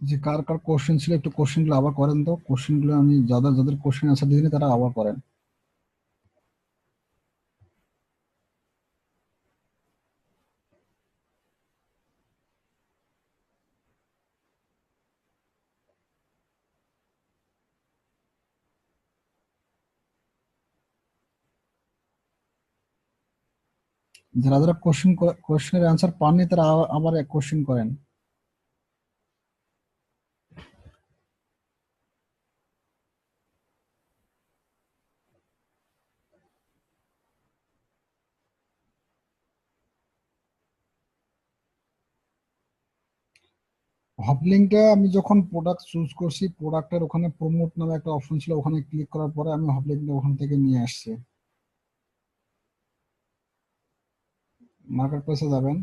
যে কার কার কোশ্চেন ছিল একটু কোশ্চেনগুলো আবার করেন তো। কোশ্চেনগুলো আমি যাদের যাদের কোশ্চেন আছে দিদিনি তারা আবার করেন। যারা যারা কোশ্চেন কোশ্চেনের অ্যান্সার পাননি তারা আবার- আবার কোশ্চেন করেন। হপলিংটা আমি যখন প্রোডাক্ট চুজ করছি প্রোডাক্টের ওখানে প্রমোট নামে একটা অপশন ছিল, ওখানে ক্লিক করার পরে আমি হপলিংটা ওখান থেকে নিয়ে আসছি। মার্কেট প্লেসে যাবেন।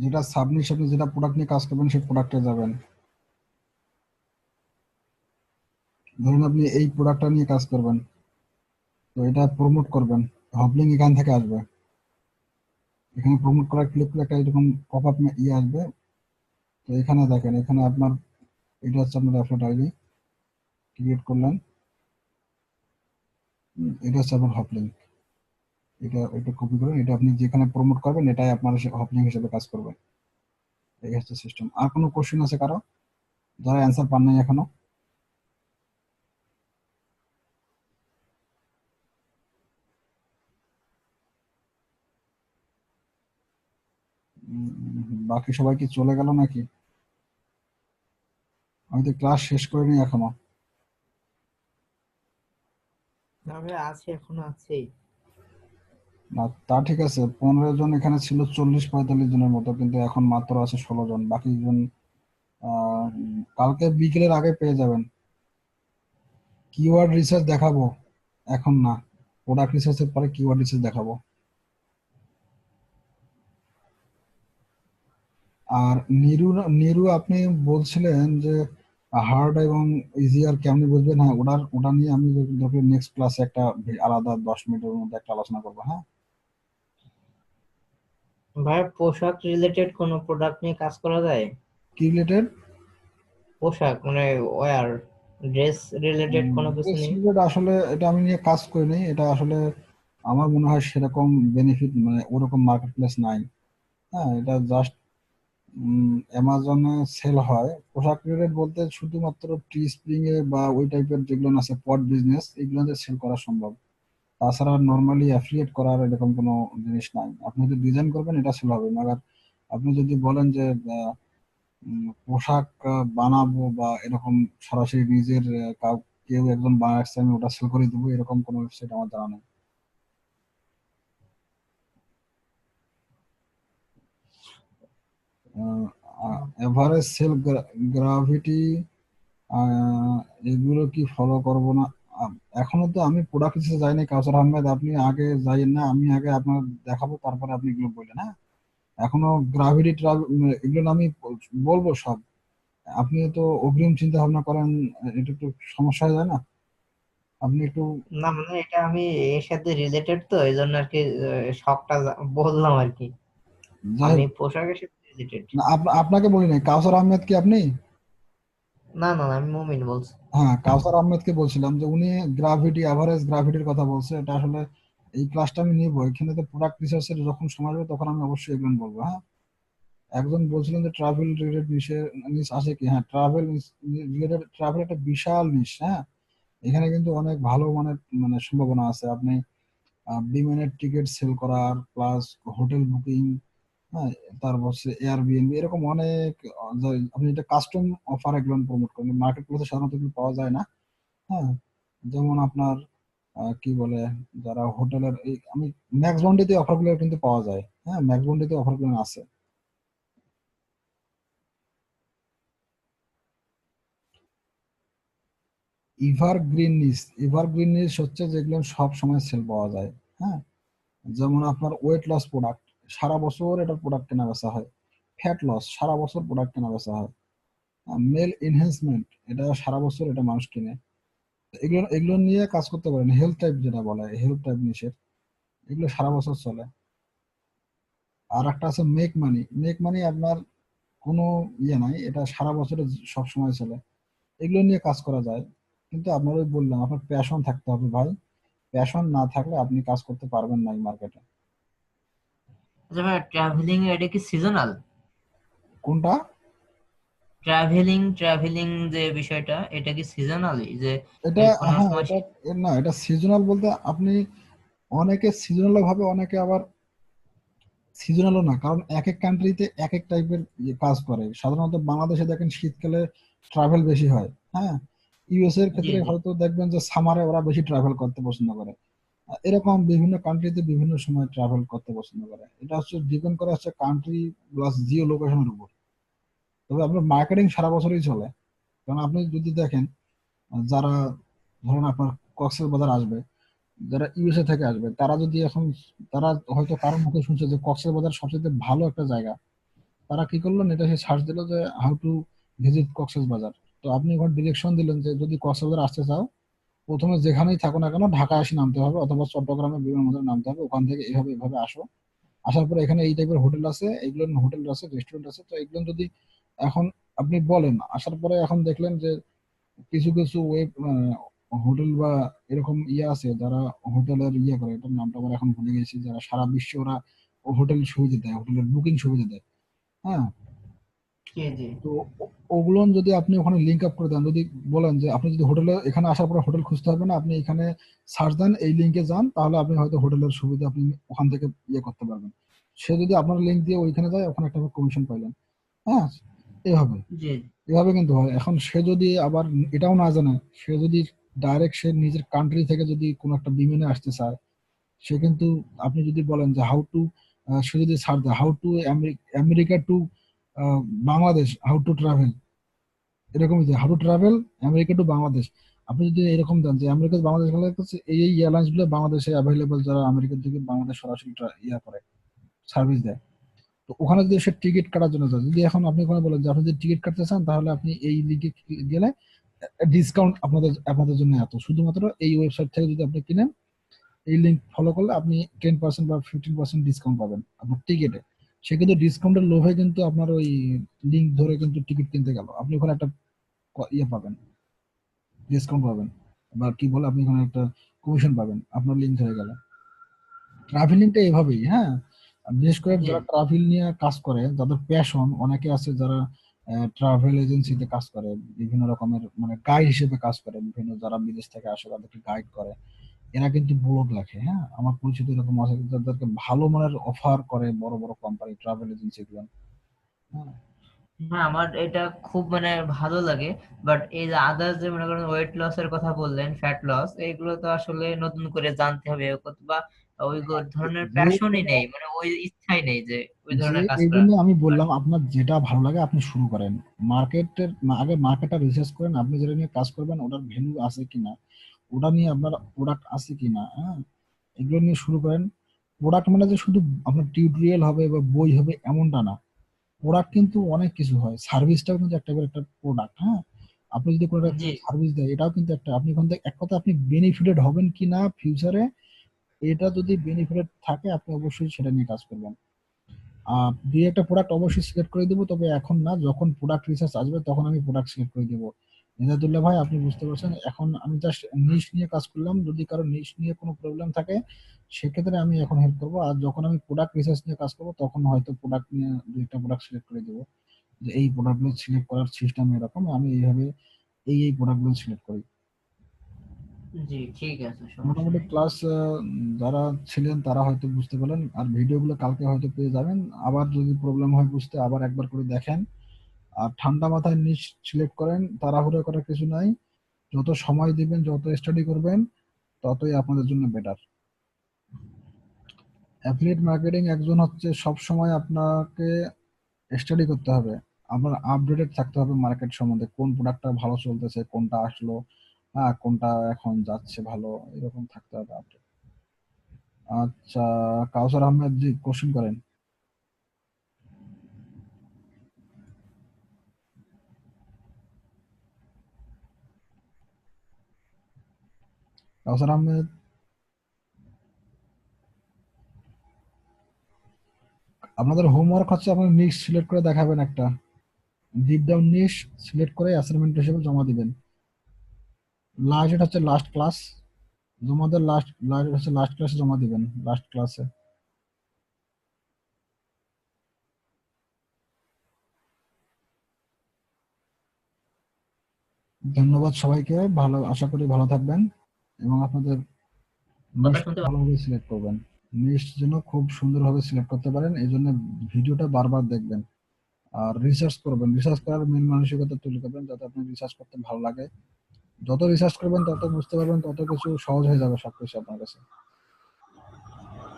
যেটা সাবনিশ আপনি যেটা প্রোডাক্ট নিয়ে কাজ করবেন, সেই প্রোডাক্টে যাবেন। ধরুন আপনি এই প্রোডাক্টটা নিয়ে কাজ করবেন, তো এটা প্রমোট করবেন। হপলিং এখান থেকে আসবে। এখানে প্রমোট করার ক্লিক করলে একটা এরকম পপ আপ ইয়ে আসবে। তো এখানে দেখেন, এখানে আপনার এটা হচ্ছে আপনার অ্যাফলেট আইডি ক্রিয়েট করলেন। এটা হচ্ছে আপনার হপলিং এটা এটা কপি করুন। এটা আপনি যেখানে প্রমোট করবেন, এটাই আপনার হপলিং হিসেবে কাজ করবে। এই হচ্ছে সিস্টেম আর কোনো কোশ্চেন আছে কারও? যারা অ্যান্সার পান নাই এখনও? বাকি সবাই কি চলে গেল নাকি? আমি তো ক্লাস শেষ করিনি এখনও। না আছে এখনও আছেই না তা ঠিক আছে পনেরো জন এখানে ছিল চল্লিশ পঁয়তাল্লিশ জনের মতো কিন্তু এখন মাত্র আছে ষোলো জন। বাকি জন কালকে বিকেলের আগে পেয়ে যাবেন। কিওয়ার্ড রিসার্চ দেখাবো এখন না। প্রোডাক্ট রিসার্চের পরে কিওয়ার্ড রিসার্চ দেখাবো। আর নিরু নিরু আপনি বলছিলেন যে হার্ড এবং ইজি আর কেমনি বুঝবেন হ্যাঁ ওটার ওটা নিয়ে আমি নেক্সট ক্লাসে একটা আলাদা দশ মিনিটের মধ্যে একটা আলোচনা করব হ্যাঁ? ভাই পোশাক রিলেটেড কোনো প্রোডাক্ট নিয়ে কাজ করা যায়? কি রিলেটেড পোশাক মানে ওয়্যার ড্রেস রিলেটেড কোনো কিছু নেই আসলে এটা আমি নিয়ে কাজ করিনি এটা আসলে আমার মনে হয় সেরকম বেনিফিট মানে ওরকম মার্কেট প্লেস নাই। হ্যাঁ এটা জাস্ট অ্যামাজনে সেল হয়। পোশাক রিলেটেড বলতে শুধুমাত্র টি স্প্রিং এ বা ওই টাইপের যেগুলো আছে পট বিজনেস এগুলোতে সেল করা সম্ভব। তাছাড়া নর্মালি অ্যাফিলিয়েট করার এরকম কোনো জিনিস নাই। আপনি যদি ডিজাইন করবেন, এটা সেল হবে। মাগার আপনি যদি বলেন যে পোশাক বানাবো বা এরকম সরাসরি নিজের কেউ একজন বানাচ্ছে আমি ওটা সেল করে দেবো, এরকম কোনো ওয়েবসাইট আমার জানা নেই। এভারেজ সেল গ্রাভিটি এগুলো কি ফলো করব না? এখনও তো আমি প্রোডাক্ট হিসেবে যাইনি কাউসার আহমেদ আপনি আগে যাইয়েন না আমি আগে আপনার দেখাবো তারপরে আপনি এগুলো বললেন হ্যাঁ? এখনও গ্রাভিটি এগুলো আমি বলব সব। আপনি তো অগ্রিম চিন্তা ভাবনা করেন এটা একটু সমস্যা হয়ে যায় না? আপনি একটু না মানে এটা আমি এর সাথে রিলেটেড তো এই জন্য আর কি শখটা বললাম আর কি। যাই আমি পোশাকের সাথে আপনাকে বলি নাই কাউসার আহমেদ কি আপনি? না না আমি মুমিন বলছি। হ্যাঁ কাউসার আহমেদকে বলছিলাম যে উনি গ্রাভিটি এভারেজ গ্রাভিটির কথা বলছে এটা আসলে এই ক্লাসটা আমি নিব এখানে তো প্রোডাক্ট রিসার্চের যখন সময় হবে তখন আমি অবশ্যই এগুলো বলব হ্যাঁ? একজন বলছিলেন যে ট্রাভেল রিলেটেড নিশে নিশ আছে কি? হ্যাঁ ট্রাভেল রিলেটেড ট্রাভেল একটা বিশাল নিশ হ্যাঁ? এখানে কিন্তু অনেক ভালো মানের মানে সম্ভাবনা আছে আপনি বিমানের টিকিট সেল করার প্লাস হোটেল বুকিং হ্যাঁ তারপর হচ্ছে এয়ারবিএনবি এরকম অনেক আপনি এটা কাস্টম অফার এগুলো প্রমোট করেন মার্কেট প্লেসে সাধারণত এগুলো পাওয়া যায় না। হ্যাঁ যেমন আপনার কি বলে, যারা হোটেলের এই, আমি ম্যাক্স বন্ডিতে অফারগুলো কিন্তু পাওয়া যায়। হ্যাঁ ম্যাক্স বন্ডিতে অফারগুলো আছে। এভারগ্রিন নিস এভারগ্রিন নিস হচ্ছে যেগুলো সব সময় সেল পাওয়া যায়। হ্যাঁ যেমন আপনার ওয়েট লস প্রোডাক্ট সারা বছর এটার প্রোডাক্ট কেনা বেচা হয়। ফ্যাট লস সারা বছর প্রোডাক্ট কেনা বেচা হয়। মেল এনহেন্সমেন্ট এটা সারা বছর এটা মানুষ কিনে। এগুলো এগুলো নিয়ে কাজ করতে পারেন। হেলথ টাইপ যেটা বলে হেলথ টাইপ নিশের এগুলো সারা বছর চলে। আর একটা আছে মেক মানি মেক মানি আপনার কোনো ইয়ে নাই, এটা সারা বছরে সব সময় চলে। এগুলো নিয়ে কাজ করা যায়। কিন্তু আপনার ওই বললাম, আপনার প্যাশন থাকতে হবে ভাই। প্যাশন না থাকলে আপনি কাজ করতে পারবেন না এই মার্কেটে আচ্ছা ভাই ট্রাভেলিং এটা কি সিজনাল কোনটা? ট্রাভেলিং ট্রাভেলিং যে বিষয়টা এটা কি সিজনালি যে এটা হ্যাঁ এটা না এটা সিজনাল বলতে আপনি অনেকে সিজনাল ভাবে অনেকে আবার সিজনালও না কারণ এক এক কান্ট্রিতে এক এক টাইপের কাজ করে। সাধারণত বাংলাদেশে দেখেন শীতকালে ট্রাভেল বেশি হয় হ্যাঁ? ইউএস এর ক্ষেত্রে হয়তো দেখবেন যে সামারে ওরা বেশি ট্রাভেল করতে পছন্দ করে। এরকম বিভিন্ন কান্ট্রিতে বিভিন্ন সময় ট্রাভেল করতে পছন্দ করে। এটা হচ্ছে ডিপেন্ড করে হচ্ছে কান্ট্রি প্লাস জিও লোকেশনের উপর। তবে আপনার মার্কেটিং সারা বছরই চলে। কারণ আপনি যদি দেখেন, যারা ধরুন আপনার কক্সেস বাজার আসবে, যারা ইউএসএ থেকে আসবে, তারা যদি এখন, তারা হয়তো কারোর মুখে শুনছে যে কক্সেস বাজার সবচেয়ে ভালো একটা জায়গা। তারা কি করল? এটা সে সার্চ দিল যে হাউ টু ভিজিট কক্সেস বাজার তো আপনি ওখানে ডিরেকশন দিলেন যে যদি কক্সেস বাজার আসতে চাও প্রথমে যেখানেই থাকো না কেন ঢাকা এসে নামতে হবে অথবা চট্টগ্রামে বিমানবন্দরে নামতে হবে। ওখান থেকে এভাবে এভাবে আসো। আসার পরে এখানে এই টাইপের হোটেল আছে এইগুলো হোটেল আছে রেস্টুরেন্ট আছে। তো এগুলো যদি এখন আপনি বলেন, আসার পরে এখন দেখলেন যে কিছু কিছু ওয়েব হোটেল বা এরকম ইয়ে আছে যারা হোটেলের ইয়ে করে, এটার নামটা আমার এখন ভুলে গেছি, যারা সারা বিশ্বে ওরা হোটেল সুবিধা দেয়, হোটেলের বুকিং সুবিধা দেয়। হ্যাঁ? তো ওগুলো যদি আপনি ওখানে লিঙ্ক আপ করে দেন যদি বলেন যে আপনি যদি হোটেলে এখানে আসার পরে হোটেল খুঁজতে হবে না আপনি এখানে সার্চ দেন এই লিঙ্কে যান তাহলে আপনি হয়তো হোটেলের সুবিধা আপনি ওখান থেকে ইয়ে করতে পারবেন। সে যদি আপনার লিঙ্ক দিয়ে ওইখানে যায় ওখানে একটা কমিশন পাইলেন। হ্যাঁ এভাবে। এভাবে কিন্তু হয়। এখন সে যদি আবার এটাও না জানে সে যদি ডাইরেক্ট সে নিজের কান্ট্রি থেকে যদি কোনো একটা বিমানে আসতে চায় সে কিন্তু আপনি যদি বলেন যে হাউ টু সে যদি সার্চ দেয় how to America to Bangladesh how to travel এরকম যে how to travel America to Bangladesh. আপনি যদি এরকম দেন যে আমেরিকা বাংলাদেশ এই এয়ারলাইন্সগুলো বাংলাদেশে অ্যাভেলেবল যারা আমেরিকার থেকে বাংলাদেশ সরাসরি ইয়া করে সার্ভিস দেয়। তো ওখানে যদি সে টিকিট কাটার জন্য যদি এখন আপনি ওখানে বলেন যে, আপনি যদি টিকিট কাটতে চান, তাহলে আপনি এই লিঙ্কে গেলে ডিসকাউন্ট আপনাদের আপনাদের জন্য এত। শুধুমাত্র এই ওয়েবসাইট থেকে যদি আপনি কিনেন, এই লিঙ্ক ফলো করলে আপনি টেন পার্সেন্ট বা ফিফটিন পার্সেন্ট ডিসকাউন্ট পাবেন। আপনার টিকিটে সে কিন্তু ডিসকাউন্টের লোভে কিন্তু আপনার ওই লিঙ্ক ধরে কিন্তু টিকিট কিনতে গেল। আপনি ওখানে একটা ইয়ে পাবেন ডিসকাউন্ট পাবেন। বা কি বলে আপনি ওখানে একটা কমিশন পাবেন আপনার লিঙ্ক হয়ে গেলে। ট্রাভেলিংটা এভাবেই হ্যাঁ? বিশেষ করে যারা ট্রাভেল নিয়ে কাজ করে যাদের প্যাশন অনেকে আছে যারা ট্রাভেল এজেন্সিতে কাজ করে বিভিন্ন রকমের মানে গাইড হিসেবে কাজ করে বিভিন্ন যারা বিদেশ থেকে আসে তাদেরকে গাইড করে। এরা কিন্তু ব্লগ লেখে হ্যাঁ? আমার পরিচিত এরকম আছে যাদেরকে ভালো মানের অফার করে বড় বড় কোম্পানি ট্রাভেল এজেন্সি গুলো। হ্যাঁ? আমার এটা খুব মানে ভালো লাগে বাট এই যে আদার্স যে মনে করেন ওয়েট লস এর কথা বললেন ফ্যাট লস এগুলো তো আসলে নতুন করে জানতে হবে বা ওই ধরনের প্যাশনই নেই মানে ওই ইচ্ছাই নেই যে ওই ধরনের কাজ জন্য আমি বললাম আপনার যেটা ভালো লাগে আপনি শুরু করেন। মার্কেটের আগে মার্কেটটা রিসার্চ করেন আপনি যেটা নিয়ে কাজ করবেন ওটার ভ্যালু আছে কিনা? ওটা নিয়ে আপনার প্রোডাক্ট আছে কিনা হ্যাঁ? এগুলো নিয়ে শুরু করেন। প্রোডাক্ট মানে যে শুধু আপনার টিউটোরিয়াল হবে বা বই হবে এমনটা না। প্রোডাক্ট কিন্তু অনেক কিছু হয়। সার্ভিসটাও কিন্তু একটা একটা প্রোডাক্ট হ্যাঁ? আপনি যদি কোনো একটা সার্ভিস দেয় এটাও কিন্তু একটা আপনি ওখান থেকে এক কথা আপনি বেনিফিটেড হবেন কি না ফিউচারে এটা যদি বেনিফিটেড থাকে আপনি অবশ্যই সেটা নিয়ে কাজ করবেন। দুই একটা প্রোডাক্ট অবশ্যই সিলেক্ট করে দেবো তবে এখন না যখন প্রোডাক্ট রিসার্চ আসবে তখন আমি প্রোডাক্ট সিলেক্ট করে দেবো। নিজাদুল্লাহ ভাই আপনি বুঝতে পারছেন এখন আমি জাস্ট নিশ নিয়ে কাজ করলাম। যদি কারও নিশ নিয়ে কোনো প্রবলেম থাকে সেক্ষেত্রে আমি এখন হেল্প করব। আর যখন আমি প্রোডাক্ট রিসার্চ নিয়ে কাজ করব তখন হয়তো প্রোডাক্ট নিয়ে দুই একটা প্রোডাক্ট সিলেক্ট করে দেবো। যে এই প্রোডাক্টগুলো সিলেক্ট করার সিস্টেম এরকম আমি এইভাবে এই এই প্রোডাক্টগুলো সিলেক্ট করি। জি ঠিক আছে মোটামুটি। ক্লাস যারা ছিলেন তারা হয়তো বুঝতে পারলেন। আর ভিডিওগুলো কালকে হয়তো পেয়ে যাবেন। আবার যদি প্রবলেম হয় বুঝতে আবার একবার করে দেখেন। আর ঠান্ডা মাথায় নিচ সিলেক্ট করেন, তাড়াহুড়ো করার কিছু নাই। যত সময় দিবেন, যত স্টাডি করবেন, ততই আপনাদের জন্য বেটার অ্যাফিলিয়েট মার্কেটিং একজন হচ্ছে সব সময় আপনাকে স্টাডি করতে হবে। আপনার আপডেটেড থাকতে হবে মার্কেট সম্বন্ধে, কোন প্রোডাক্টটা ভালো চলতেছে, কোনটা আসলো হ্যাঁ কোনটা এখন যাচ্ছে ভালো, এরকম থাকতে হবে আপডেট আচ্ছা কাউসার আহমেদ জি কোশ্চেন করেন। কাউসার আহমেদ আপনাদের হোমওয়ার্ক হচ্ছে আপনার নিশ সিলেক্ট করে দেখাবেন একটা। ডিপ ডাউন নিশ সিলেক্ট করে অ্যাসাইনমেন্ট হিসেবে জমা দিবেন। লাস্ট হচ্ছে লাস্ট ক্লাস তোমাদের লাস্ট লাস্ট হচ্ছে লাস্ট ক্লাসে জমা দিবেন লাস্ট ক্লাসে ধন্যবাদ সবাইকে, ভালো, আশা করি ভালো থাকবেন। এবং আপনাদের ভালোভাবে সিলেক্ট করবেন। নিশ যেন খুব সুন্দরভাবে সিলেক্ট করতে পারেন এই জন্য ভিডিওটা বারবার দেখবেন। আর রিসার্চ করবেন। রিসার্চ করার মেন মানসিকতা তৈরি করবেন যাতে আপনি রিসার্চ করতে ভালো লাগে। যত রিসার্চ করবেন তত বুঝতে পারবেন তত কিছু সহজ হয়ে যাবে সবকিছু আপনার কাছে।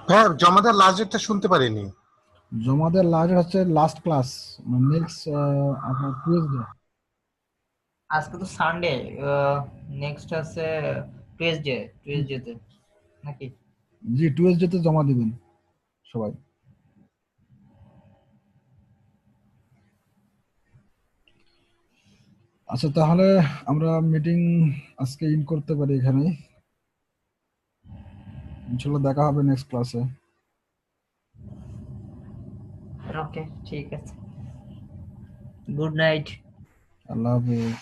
হ্যাঁ জমাদার লাস্ট ডেটটা শুনতে পারিনি। জমাদের লাস্ট হচ্ছে লাস্ট ক্লাস নেক্সট আপনার টুয়েসডে আজকে তো সানডে নেক্সট আছে টুয়েসডে টুয়েসডেতে নাকি? জি টুয়েসডেতে জমা দিবেন সবাই। আচ্ছা তাহলে আমরা মিটিং আজকে ইন করতে পারি এখানে ইনশাল্লাহ দেখা হবে নেক্সট ক্লাসে ওকে ঠিক আছে। গুড নাইট আল্লাহ হাফিজ।